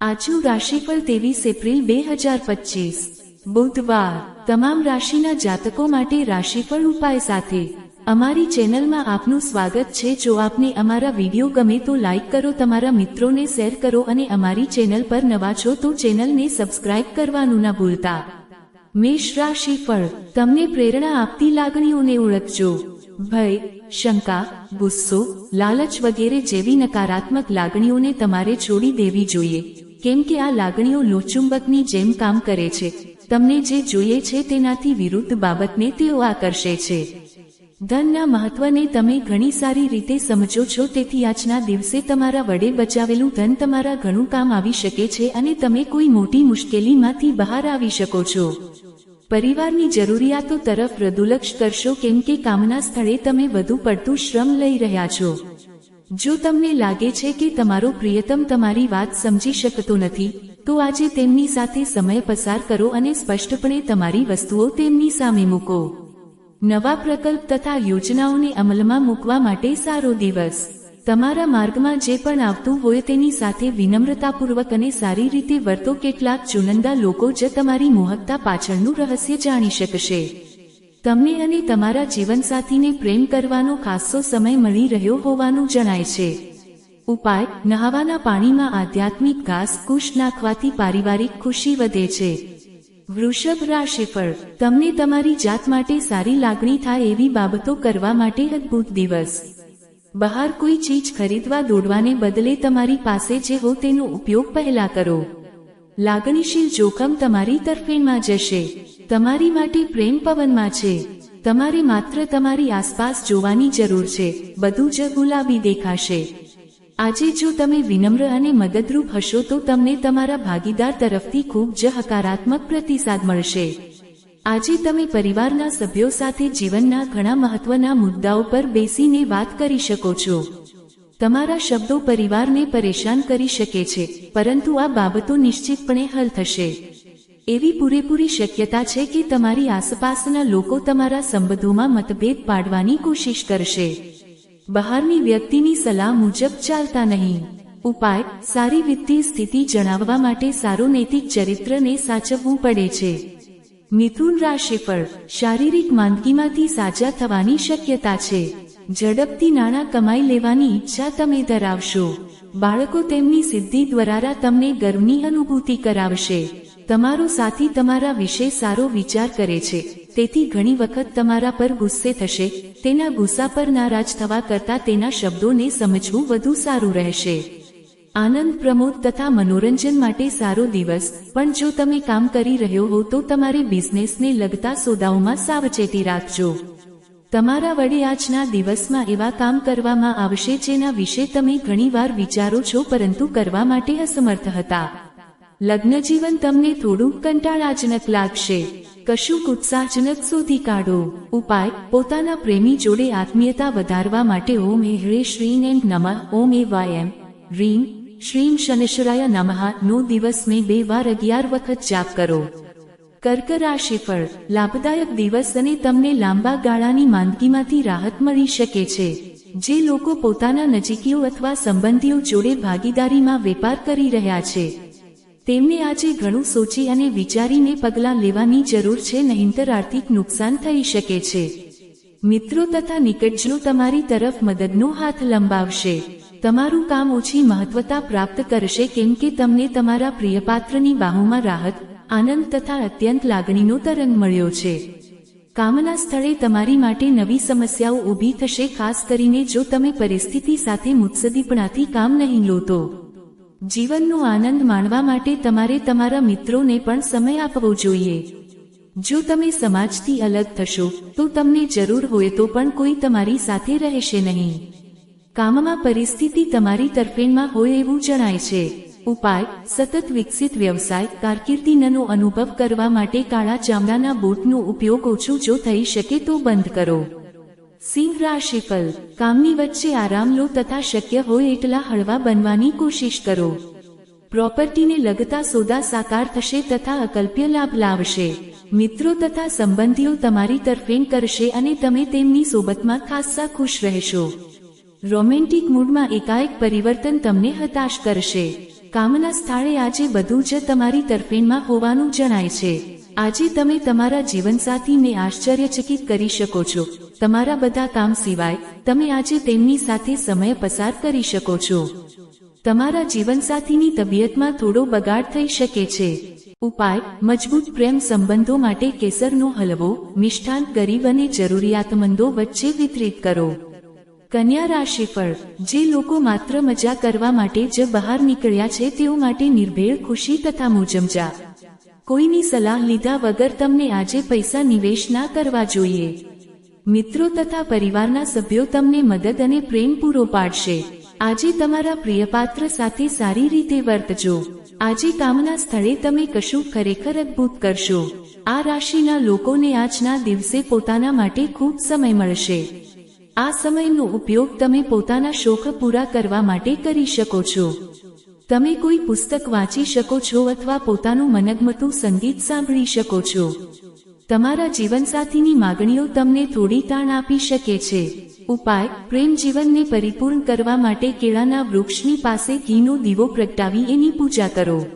આજનું રાશિફળ ત્રેવીસ એપ્રિલ બે હજાર પચીસ. બુધવાર. તમામ રાશિના જાતકો માટે રાશિફળ ઉપાય સાથે. અમારી ચેનલમાં આપનું સ્વાગત છે. જો આપને અમારા વીડિયો ગમે તો લાઈક કરો, તમારા મિત્રોને શેર કરો અને અમારી ચેનલ પર નવા છો તો ચેનલને સબસ્ક્રાઇબ કરવાનું ના ભૂલતા. મેષ રાશિફળ. તમને પ્રેરણા આપતી લાગણીઓને ઓળખજો. ભય, શંકા, ગુસ્સો, લાલચ વગેરે જેવી નકારાત્મક લાગણીઓને તમારે છોડી દેવી જોઈએ. કેમ કે આ લાગણીઓ લોચુંબકની જેમ કામ કરે છે. તમને જે જોઈએ છે તેનાથી વિરુદ્ધ બાબતને તેઓ આકર્ષે છે. ધનના મહત્વને તમે ઘણી સારી રીતે સમજો છો, તેથી આજના દિવસે તમારા વડે બચાવેલું ધન તમારા ઘણું કામ આવી શકે છે અને તમે કોઈ મોટી મુશ્કેલીમાંથી બહાર આવી શકો છો. પરિવારની જરૂરિયાતો તરફ રદુલક્ષ કરશો, કેમ કે કામના સ્થળે તમે વધુ પડતું શ્રમ લઈ રહ્યા છો. જો તમને લાગે છે કે તમારો પ્રિયતમ તમારી વાત સમજી શકતો નથી, તો આજે તેમની સાથે સમય પસાર કરો અને સ્પષ્ટપણે તમારી વસ્તુઓ તેમની સામે મૂકો. નવા પ્રકલ્પ તથા યોજનાઓને અમલમાં મૂકવા માટે સારો દિવસ. તમારા માર્ગમાં જે પણ આવતું હોય તેની સાથે વિનમ્રતાપૂર્વક અને સારી રીતે વર્તો કેટલાક ચુનંદા લોકો જ તમારી મોહકતા પાછળનું રહસ્ય જાણી શકશે. તમને અને તમારા જીવનસાથીને પ્રેમ કરવાનો ખાસો સમય મળી રહ્યો હોવાનું જણાય છે. ઉપાય, નહાવાના પાણીમાં આધ્યાત્મિક ઘાસ કુશ નાખવાથી પારિવારિક ખુશી વધે છે. વૃષભ રાશિફળ, તમને તમારી જાત માટે સારી લાગણી થાય એવી બાબતો કરવા માટે અદ્ભુત દિવસ. બહાર કોઈ ચીજ ખરીદવા દોડવાને બદલે તમારી પાસે જે હો તેનો ઉપયોગ પહેલા કરો. લાગણીશીલ જોખમ તમારી તરફેણમાં જશે. તમારી માટે પ્રેમ પવનમાં છે. તમારે માત્ર તમારી આસપાસ જોવાની જરૂર છે. બધું જ ગુલાબી દેખાશે. આજે જો તમે વિનમ્ર અને મદદરૂપ હશો તો તમને તમારા ભાગીદાર તરફથી ખૂબ જ હકારાત્મક પ્રતિસાદ મળશે. આજે તમે પરિવારના સભ્યો સાથે જીવનના ઘણા મહત્વના મુદ્દાઓ પર બેસીને વાત કરી શકો છો. તમારા શબ્દો પરિવારને પરેશાન કરી શકે છે, પરંતુ આ બાબતો નિશ્ચિતપણે હલ થશે. એવી પૂરેપૂરી શક્યતા છે કે તમારી આસપાસના લોકો તમારા સંબંધોમાં મતભેદ પાડવાની કોશિશ કરશે. બહારની વ્યક્તિની સલાહ મુજબ ચાલતા નહીં. ઉપાય, સારી વિત્તીય સ્થિતિ જણાવવા માટે સારું નૈતિક ચરિત્રને સાચવવું પડે છે. મિથુન રાશિફળ, શારીરિક માંદગીમાંથી સાજા થવાની શક્યતા છે. ઝડપથી નાણાં કમાઈ લેવાની ઈચ્છા તમે ધરાવશો. બાળકો તેમની સિદ્ધિ દ્વારા તમને ગર્વની અનુભૂતિ કરાવશે. તમારો સાથી તમારા વિશે સારો વિચાર કરે છે. તેથી ઘણી વખત તમારા પર ગુસ્સે થશે, તેના ગુસ્સા પર નારાજ થવા કરતાં તેના શબ્દોને સમજવું વધુ સારું રહેશે. આનંદ પ્રમોદ તથા મનોરંજન માટે સારો દિવસ, પણ જો તમે કામ કરી રહ્યો હો તો તમારે બિઝનેસને લગતા સોદાઓમાં સાવચેતી રાખજો. તમારા વડે આજના દિવસમાં એવા કામ કરવામાં આવશે જેના વિશે તમે ઘણીવાર વિચારો છો પરંતુ કરવા માટે અસમર્થ હતા. લગ્ન જીવન તમને થોડું કંટાળાજનક લાગશે. કશુંક ઉત્સાહજનક શોધી કાઢો. ઉપાય, પોતાના પ્રેમી જોડે આત્મીયતા વધારવા માટે ઓમ એ હ્રે શ્રીન એન્ડ નમઃ, ઓમ એ વાય એમ. રીમ શ્રીમ શનેશ્વરાય નમઃ. નો દિવસ મેં બે વાર અગિયાર વખત જાપ કરો. કર્ક રાશિફળ લાભદાયક દિવસ અને તમને લાંબા ગાળાની માંદગીમાંથી રાહત મળી શકે છે. જે લોકો પોતાના નજીકીઓ અથવા સંબંધીઓ જોડે ભાગીદારીમાં વેપાર કરી રહ્યા છે. તેમને આજે ઘણું સોચી અને વિચારીને પગલાં લેવાની જરૂર છે નહીંતર આર્થિક નુકસાન થઈ શકે છે. મિત્રો તથા નિકટજનો તમારી તરફ મદદનો હાથ લંબાવશે. તમારું કામ ઓછી મહત્વતા પ્રાપ્ત કરશે, કેમ કે તમને તમારા પ્રિયપાત્રની બાહોમાં રાહત આનંદ તથા અત્યંત લાગણીનો તરંગ મળ્યો છે. કામના સ્થળે તમારી માટે નવી સમસ્યાઓ ઊભી થશે, ખાસ કરીને જો તમે પરિસ્થિતિ સાથે મુત્સદીપણાથી કામ નહીં લો તો જીવનનો આનંદ માણવા માટે તમારે તમારા મિત્રોને પણ સમય આપવો જોઈએ. જો તમે સમાજથી અલગ થશો, તો તમને જરૂર હોય તો પણ કોઈ તમારી સાથે રહેશે નહીં. કામમાં પરિસ્થિતિ તમારી તરફેણમાં હોય એવું જણાય છે. ઉપાય, સતત વિકસિત વ્યવસાય કારકિર્દીનો અનુભવ કરવા માટે કાળા ચામડાના બૂટનો ઉપયોગ ઓછો જો થઈ શકે તો બંધ કરો. સિંહ રાશિફળ કામની વચ્ચે આરામ લો તથા શક્ય હોય એટલા હળવા બનવાની કોશિશ કરો. પ્રોપર્ટીને લગતા સોદા સાકાર થશે તથા અકલ્પ્ય લાભ લાવશે. મિત્રો તથા સંબંધીઓ તમારી તરફેણ કરશે અને તમે તેમની સોબતમાં ખાસ્સા ખુશ રહેશો. રોમેન્ટિક મૂડમાં એકાએક પરિવર્તન તમને હતાશ કરશે. કામના સ્થળે આજે બધું જ તમારી તરફેણમાં હોવાનું જણાય છે. આજે તમે તમારા જીવનસાથીને આશ્ચર્યચકિત કરી શકો છો. તમારા બધા કામ સિવાય, તમે આજે તેમની સાથે સમય પસાર કરી શકો છો. તમારા જીવનસાથીની તબિયતમાં થોડો બગાડ થઈ શકે છે. ઉપાય, મજબૂત પ્રેમ સંબંધો માટે કેસરનો હલવો, મિષ્ઠાન ગરીબ અને જરૂરિયાતમંદો વચ્ચે વિતરિત કરો. કન્યા રાશિ ફળ જે લોકો માત્ર મજા કરવા માટે જ બહાર નીકળ્યા છે તેઓ માટે નિર્ભેળ ખુશી તથા મુજમજા. કોઈની સલાહ લીધા વગર તમને આજે પૈસા નિવેશ ના કરવા જોઈએ. મિત્રો તથા પરિવારના સભ્યો તમને મદદ અને પ્રેમ પૂરો પાડશે. આજે તમારા પ્રિયપાત્ર સાથે સારી રીતે વર્તજો. આજે કામના સ્થળે તમે કશું ખરેખર અદભુત કરશો. આ રાશિના લોકોને આજના દિવસે પોતાના માટે ખૂબ સમય મળશે. આ સમયનો ઉપયોગ તમે પોતાના શોખ પૂરા કરવા માટે કરી શકો છો. તમે કોઈ પુસ્તક વાંચી શકો છો અથવા પોતાનું મનગમતું સંગીત સાંભળી શકો છો. તમારા જીવનસાથીની માગણીઓ તમને થોડી તાણ આપી શકે છે. ઉપાય, પ્રેમ જીવનને પરિપૂર્ણ કરવા માટે કેળાના વૃક્ષની પાસે ઘીનો દીવો પ્રગટાવી એની પૂજા કરો.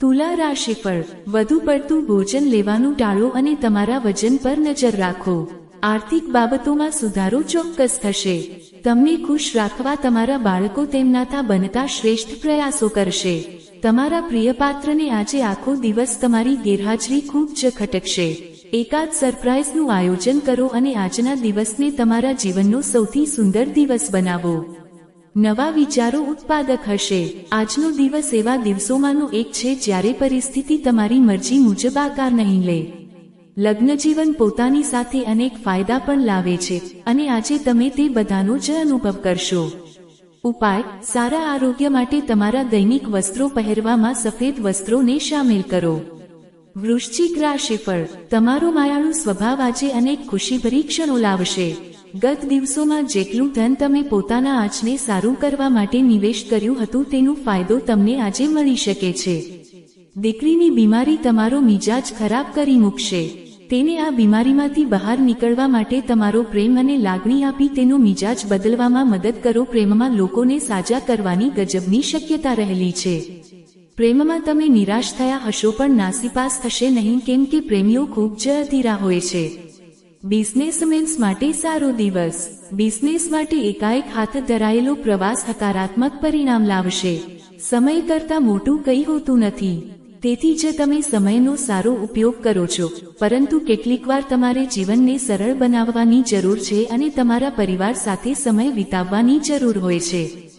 તુલા રાશિ પર વધુ પડતું ભોજન લેવાનું ટાળો અને તમારા વજન પર નજર રાખો. આર્થિક બાબતોમાં સુધારો ચોક્કસ થશે. તમને ખુશ રાખવા તમારા બાળકો તેમનાથા બનતા શ્રેષ્ઠ પ્રયાસો કરશે. તમારા પ્રિયપાત્રને આજે આખો દિવસ તમારી ગેરહાજરી ખૂબ જ ખટકશે. એકાદ સરપ્રાઇઝનું આયોજન કરો અને આજના દિવસને તમારા જીવનનો સૌથી સુંદર દિવસ બનાવો. નવા વિચારો ઉત્પાદક હશે. આજનો દિવસ એવા દિવસોમાંનો એક છે જ્યારે પરિસ્થિતિ તમારી મરજી મુજબ આકાર નહીં લે. લગ્ન જીવન પોતાની સાથે અનેક ફાયદા પણ લાવે છે અને આજે તમે તે બધાનો જ અનુભવ કરશો. ઉપાય, સારા આરોગ્ય માટે તમારા દૈનિક વસ્ત્રો પહેરવામાં સફેદ વસ્ત્રોને સામેલ કરો. વૃશ્ચિક રાશિફળ, તમારો માયાળુ સ્વભાવ આજે અનેક ખુશીભરી ક્ષણો લાવશે. ગત દિવસોમાં જેટલું ધન તમે પોતાના આંચને સારું કરવા માટે નિવેશ કર્યું હતું તેનો ફાયદો તમને આજે મળી શકે છે. દીકરીની બીમારી તમારો મિજાજ ખરાબ કરી મૂકશે. તેને આ બીમારીમાંથી બહાર નીકળવા માટે તમારો પ્રેમ અને લાગણી આપી તેનો મિજાજ બદલવામાં મદદ કરો. પ્રેમમાં લોકોને સાજા કરવાની ગજબની શક્યતા રહેલી છે. પ્રેમમાં તમે નિરાશ થયા હશો પણ નાસીપાસ થશે નહીં કેમ કે પ્રેમીઓ ખૂબ જ અધીરા હોય છે. બિઝનેસમેન્સ માટે સારો દિવસ. બિઝનેસ માટે એકાએક હાથ ધરાયેલો પ્રવાસ હકારાત્મક પરિણામ લાવશે. સમય કરતા મોટું કંઈ હોતું નથી. તેથી જ તમે સમયનો સારો ઉપયોગ કરો છો, પરંતુ કેટલીકવાર તમારે જીવનને સરળ બનાવવાની જરૂર છે અને તમારા પરિવાર સાથે સમય વિતાવવાની જરૂર હોય છે.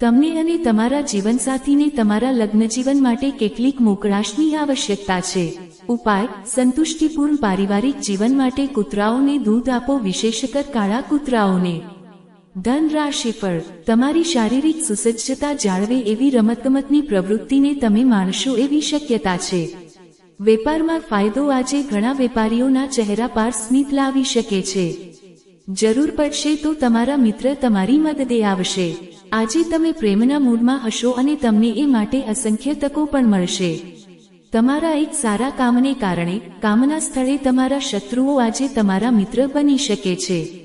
તમને અને તમારા જીવનસાથીને તમારા લગ્નજીવન માટે કેટલીક મોકળાશની આવશ્યકતા છે. ઉપાય, સંતુષ્ટિપૂર્ણ પારિવારિક જીવન માટે કૂતરાઓને દૂધ આપો, વિશેષકર કાળા કૂતરાઓને. ધન રાશિફળ તમારી શારીરિક સુસજ્જતા જાળવે એવી રમતગમતની પ્રવૃત્તિને તમે માણશો એવી શક્યતા છે. વેપારમાં ફાયદો આજે ઘણા વેપારીઓના ચહેરા પાર સ્મિત લાવી શકે છે. જરૂર પડશે તો તમારા મિત્ર તમારી મદદે આવશે. આજે તમે પ્રેમના મૂડમાં હશો અને તમને એ માટે અસંખ્ય તકો પણ મળશે. તમારા એક સારા કામને કારણે કામના સ્થળે તમારા શત્રુઓ આજે તમારા મિત્ર બની શકે છે.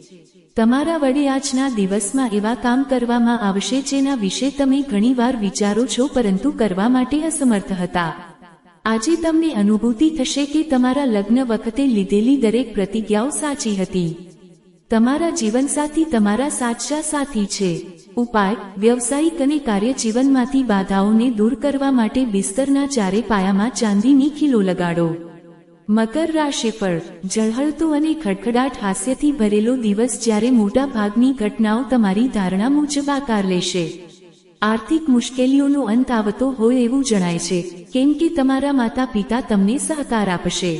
તમારા વડે આજના દિવસમાં એવા કામ કરવામાં આવશે જેના વિશે તમે ઘણીવાર વિચારો છો, પરંતુ કરવા માટે અસમર્થ હતા. આજે તમને અનુભૂતિ થશે કે તમારા લગ્ન વખતે લીધેલી દરેક પ્રતિજ્ઞાઓ સાચી હતી. તમારા જીવનસાથી તમારા સાચા સાથી છે. ઉપાય, વ્યવસાયિક અને કાર્યજીવનમાંથી બાધાઓને દૂર કરવા માટે બિસ્તરના ચારે પાયામાં ચાંદીની ખીલો લગાડો. મકર રાશિફળ ઝળહળતો અને ખડખડાટ હાસ્યથી ભરેલો દિવસ જ્યારે મોટા ભાગની ઘટનાઓ તમારી ધારણા મુજબ આકાર લેશે. આર્થિક મુશ્કેલીઓનો અંત આવતો હોય એવું જણાય છે, કેમ કે તમારા માતા પિતા તમને સહકાર આપશે.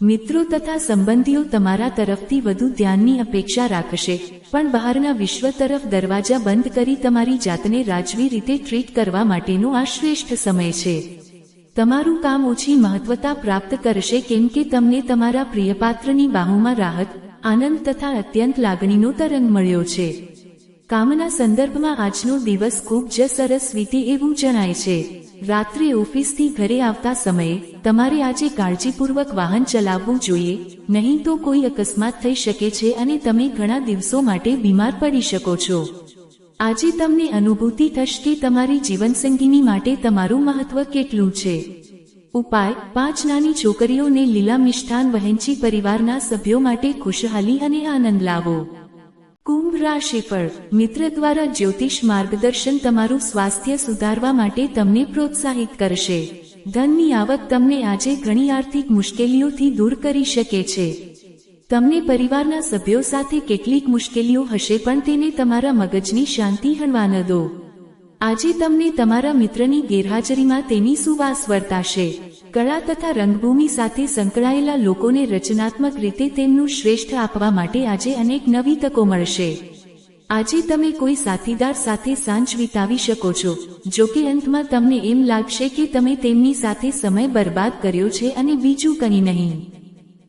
મિત્રો તથા સંબંધીઓ તમારા તરફથી વધુ ધ્યાનની અપેક્ષા રાખશે, પણ બહારના વિશ્વ તરફ દરવાજા બંધ કરી તમારી જાતને રાજવી રીતે ટ્રીટ કરવા માટેનો આ શ્રેષ્ઠ સમય છે. તમારું કામ ઓછી મહત્વતા પ્રાપ્ત કરશે કેમ કે તમને તમારા પ્રિયપાત્રની બાહુમાં રાહત, આનંદ તથા અત્યંત લાગણીનો તરંગ મળ્યો છે. કામના સંદર્ભમાં આજનો દિવસ ખૂબ જ સરસ વીતે એવું જણાય છે. રાત્રે ઓફિસથી ઘરે આવતા સમયે, તમારે આજે કાળજીપૂર્વક વાહન ચલાવવું જોઈએ, નહીં તો કોઈ અકસ્માત થઈ શકે છે અને તમે ઘણા દિવસો માટે બીમાર પડી શકો છો. આજે તમને અનુભૂતિ થશે કે તમારી જીવનસંગીની માટે તમારું મહત્વ કેટલું છે. ઉપાય, પાંચ નાની છોકરીઓને લીલા મિષ્ઠાન વહેંચી પરિવારના સભ્યો માટે ખુશહાલી અને આનંદ લાવો. કુંભ રાશિફળ મિત્ર દ્વારા જ્યોતિષ માર્ગદર્શન તમારું સ્વાસ્થ્ય સુધારવા માટે તમને પ્રોત્સાહિત કરશે. ધનની આવક તમને આજે ઘણી આર્થિક મુશ્કેલીઓથી દૂર કરી શકે છે. તમને પરિવારના સભ્યો સાથે કેટલીક મુશ્કેલીઓ હશે પણ તેને તમારા મગજની શાંતિ હણવા ન દો. આજે તમને તમારા મિત્રની ગેરહાજરીમાં તેની સુવાસ વર્તાશે. કળા તથા રંગભૂમિ સાથે સંકળાયેલા લોકોને રચનાત્મક રીતે તેમનું શ્રેષ્ઠ આપવા માટે આજે અનેક નવી તકો મળશે. આજે તમે કોઈ સાથીદાર સાથે સાંજ વિતાવી શકો છો, જો કે અંતમાં તમને એમ લાગશે કે તમે તેમની સાથે સમય બરબાદ કર્યો છે અને બીજું કંઈ નહીં.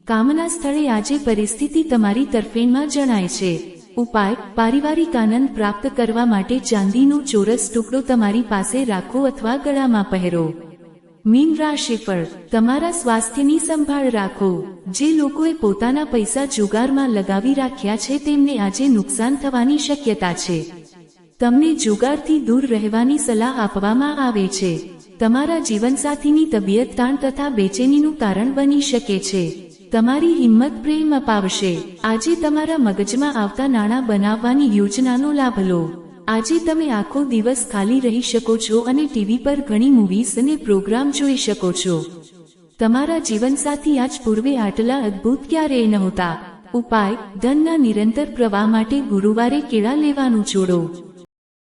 કામના સ્થળે આજે પરિસ્થિતિ તમારી તરફેણમાં જણાય છે. ઉપાય, પારિવારિક આનંદ પ્રાપ્ત કરવા માટે ચાંદીનો ચોરસ ટુકડો તમારી પાસે રાખો અથવા ગળામાં પહેરો. મીન રાશિફળ તમારા સ્વાસ્થ્યની સંભાળ રાખો. જે લોકોએ પોતાના પૈસા જુગારમાં લગાવી રાખ્યા છે તેમને આજે નુકસાન થવાની શક્યતા છે. તમને જુગારથી દૂર રહેવાની સલાહ આપવામાં આવે છે. તમારા જીવનસાથીની તબિયત તાણ તથા બેચેનીનું કારણ બની શકે છે. તમારી હિંમત પ્રેમ અપાવશે. આજે તમારા મગજમાં આવતા નાણાં બનાવવાની યોજનાનો લાભ લો. આજે તમે આખો દિવસ ખાલી રહી શકો છો અને ટીવી પર ઘણી મૂવીઝ અને પ્રોગ્રામ જોઈ શકો છો. તમારા જીવનસાથી આજ પૂર્વે આટલા અદ્ભુત ક્યારેય નહોતા. ઉપાય, ધનના નિરંતર પ્રવાહ માટે ગુરુવારે કેળા લેવાનું છોડો